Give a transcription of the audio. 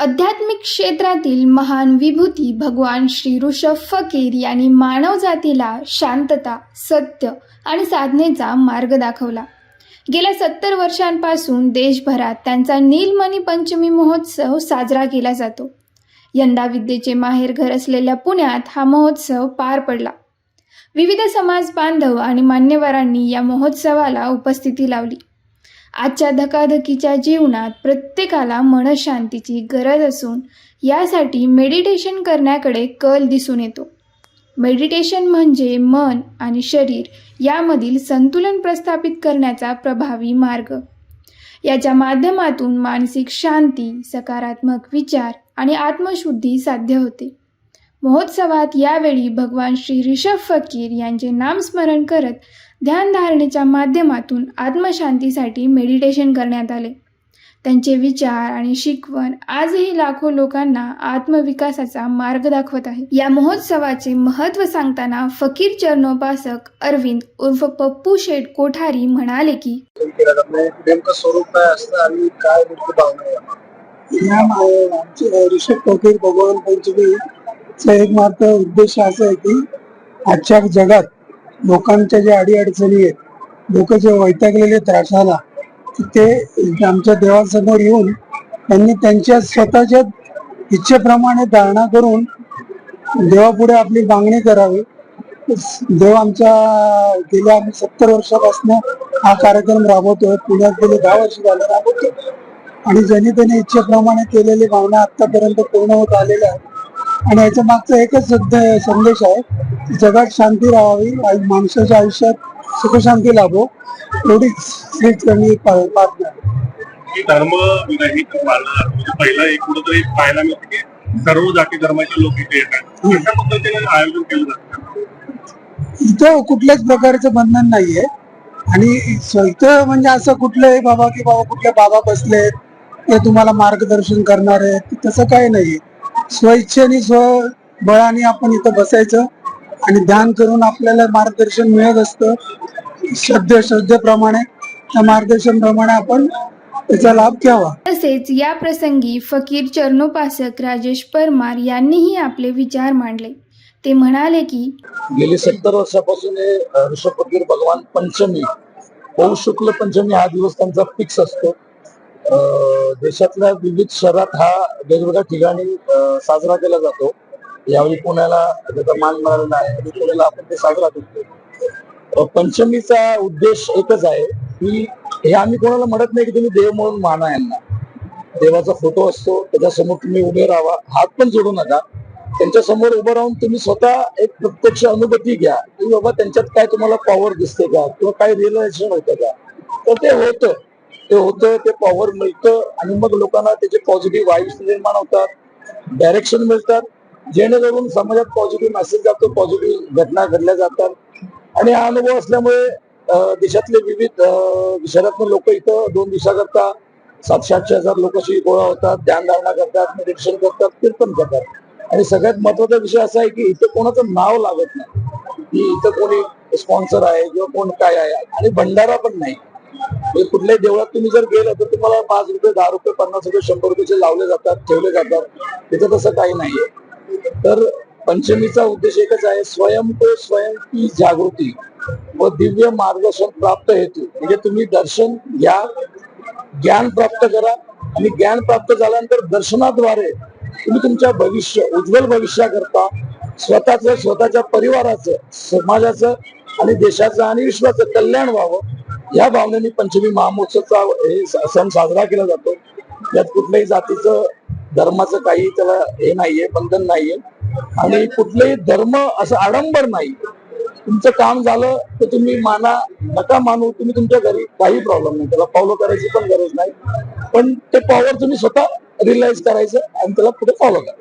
आध्यात्मिक क्षेत्रातील महान विभूती भगवान श्री ऋषभ फकीर यांनी मानवजातीला शांतता सत्य आणि साधनेचा मार्ग दाखवला. गेल्या सत्तर वर्षांपासून देशभरात त्यांचा नीलमणी पंचमी महोत्सव साजरा केला जातो. यंदा विद्येचे माहेर घर असलेल्या पुण्यात हा महोत्सव पार पडला. विविध समाज बांधव आणि मान्यवरांनी या महोत्सवाला उपस्थिती लावली. आजच्या धकाधकीच्या जीवनात प्रत्येकाला मनशांतीची गरज असून यासाठी मेडिटेशन करण्याकडे कल दिसून येतो. मेडिटेशन म्हणजे मन आणि शरीर यामधील संतुलन प्रस्थापित करण्याचा प्रभावी मार्ग. याच्या माध्यमातून मानसिक शांती सकारात्मक विचार आणि आत्मशुद्धी साध्य होते. महोत्सवात यावेळी भगवान श्री ऋषभ फकीर यांचे नामस्मरण करत ध्यानधारणेच्या माध्यमातून आत्मशांतीसाठी मेडिटेशन करण्यात आले. त्यांचे विचार आणि शिकवण आजही लाखो लोकांना आत्मविकासाचा मार्ग दाखवत आहे. या महोत्सवाचे महत्त्व सांगताना फकीर चरणोपासक अरविंद उर्फ पप्पू शेठ कोठारी म्हणाले की नेमकं स्वरूप काय असतं आणि काय भावना ऋषभ फकीर भगवान पंचमीचा एक मात्र उद्देश असा आहे की आजच्या जगात लोकांच्या ज्या अडीअडचणी आहेत लोक जे वैतागलेले त्रासाला ते आमच्या देवासमोर येऊन त्यांनी त्यांच्या स्वतःच्या इच्छेप्रमाणे धारणा करून देवापुढे आपली मागणी करावी. देव आमच्या गेल्या आम्ही सत्तर वर्षापासून हा कार्यक्रम राबवतोय. पुण्यात गेले दहा वर्ष झाले राबवतो आणि ज्यांनी त्यांनी इच्छेप्रमाणे केलेली भावना आतापर्यंत पूर्ण होत आलेल्या आहेत आणि याच्या मागचा एकच संदेश आहे की जगात शांती राहावी आणि माणसाच्या आयुष्यात सुखशांती लाभो एवढीच श्रीच कमी प्रार्थना आहे. की धर्म विरहित म्हणजे पहिलं एक कुठंतरी पाहायला मिळतं की सर्व जाती धर्माचे लोक इथे येतात. अशा पद्धतीने आयोजन केलं जातं. इथं कुठल्याच प्रकारचं बंधन नाहीये. आणि इथं म्हणजे असं कुठलंही बाबा की बाबा कुठले बाबा बसलेत ते तुम्हाला मार्गदर्शन करणार आहेत तसं काही नाहीये. स्वइच्छेने स्व बळाने आपण इथं बसायचं आणि ध्यान करून आपल्याला मार्गदर्शन मिळत असतं. श्रद्धे श्रद्धेप्रमाणे त्या मार्गदर्शन प्रमाणे आपण त्याचा लाभ घ्यावा. तसेच या प्रसंगी फकीर चरणोपासक राजेश परमार यांनीही आपले विचार मांडले. ते म्हणाले की गेली सत्तर वर्षापासून हे ऋषभ फकीर भगवान पंचमी पौष शुक्ल पंचमी हा दिवस त्यांचा फिक्स असतो. देशातल्या विविध शहरात हा वेगवेगळ्या ठिकाणी साजरा केला जातो. यावेळी पुण्याला त्याचा मान मिळालेला आहे. पुण्याला आपण ते साजरा करतो पंचमीचा उद्देश एकच आहे की हे आम्ही कोणाला म्हणत नाही की तुम्ही देव म्हणून माना यांना. देवाचा फोटो असतो त्याच्यासमोर तुम्ही उभे राहा. हात पण जोडू नका. त्यांच्यासमोर उभं राहून तुम्ही स्वतः एक प्रत्यक्ष अनुभूती घ्या. की बाबा त्यांच्यात काय तुम्हाला पॉवर दिसते का? किंवा काय रिअलायझेशन होतं का? तर ते होतं. ते होतं ते पॉवर मिळतं आणि मग लोकांना त्याचे पॉझिटिव्ह वाईब्स निर्माण होतात. डायरेक्शन मिळतात. जेणेकरून समाजात पॉझिटिव्ह मेसेज जातो पॉझिटिव्ह घटना घडल्या जातात. आणि हा अनुभव असल्यामुळे देशातले विविध अं, लोक इथं दोन दिवसाकरता सातशे आठशे हजार लोकशी गोळा होतात ध्यानधारणा करतात मेडिटेशन करतात कीर्तन करतात. आणि सगळ्यात महत्त्वाचा विषय असा आहे की इथे कोणाचं नाव लागत नाही. की इथं कोणी स्पॉन्सर आहे किंवा कोण काय आहे. आणि भंडारा पण नाही. म्हणजे कुठल्याही देवळात तुम्ही जर गेलं तर तुम्हाला पाच रुपये दहा रुपये पन्नास रुपये शंभर रुपये लावले जातात ठेवले जातात. तिथं तसं काही नाहीये. तर पंचमीचा उद्देश एकच आहे स्वयं तो स्वयं की जागृती व दिव्य मार्गदर्शन प्राप्त हेतू. म्हणजे तुम्ही दर्शन घ्या ज्ञान प्राप्त करा आणि ज्ञान प्राप्त झाल्यानंतर दर्शनाद्वारे तुम्ही तुमच्या भविष्य उज्ज्वल भविष्याकरता स्वतःचं स्वतःच्या परिवाराचं समाजाचं आणि देशाचं आणि विश्वाचं कल्याण व्हावं. या भावनेने पंचमी महामहोत्सवचा हे सण साजरा केला जातो. यात कुठल्याही जातीचं धर्माचं काही त्याला हे नाहीये बंधन नाहीये. आणि कुठलेही धर्म असं आडंबर नाही. तुमचं काम झालं तर तुम्ही माना नका मानू तुम्ही तुमच्या घरी काही प्रॉब्लेम नाही. त्याला फॉलो करायची पण गरज नाही. पण ते पॉवर तुम्ही स्वतः रिअलाइज करायचं आणि त्याला पुढे फॉलो करा.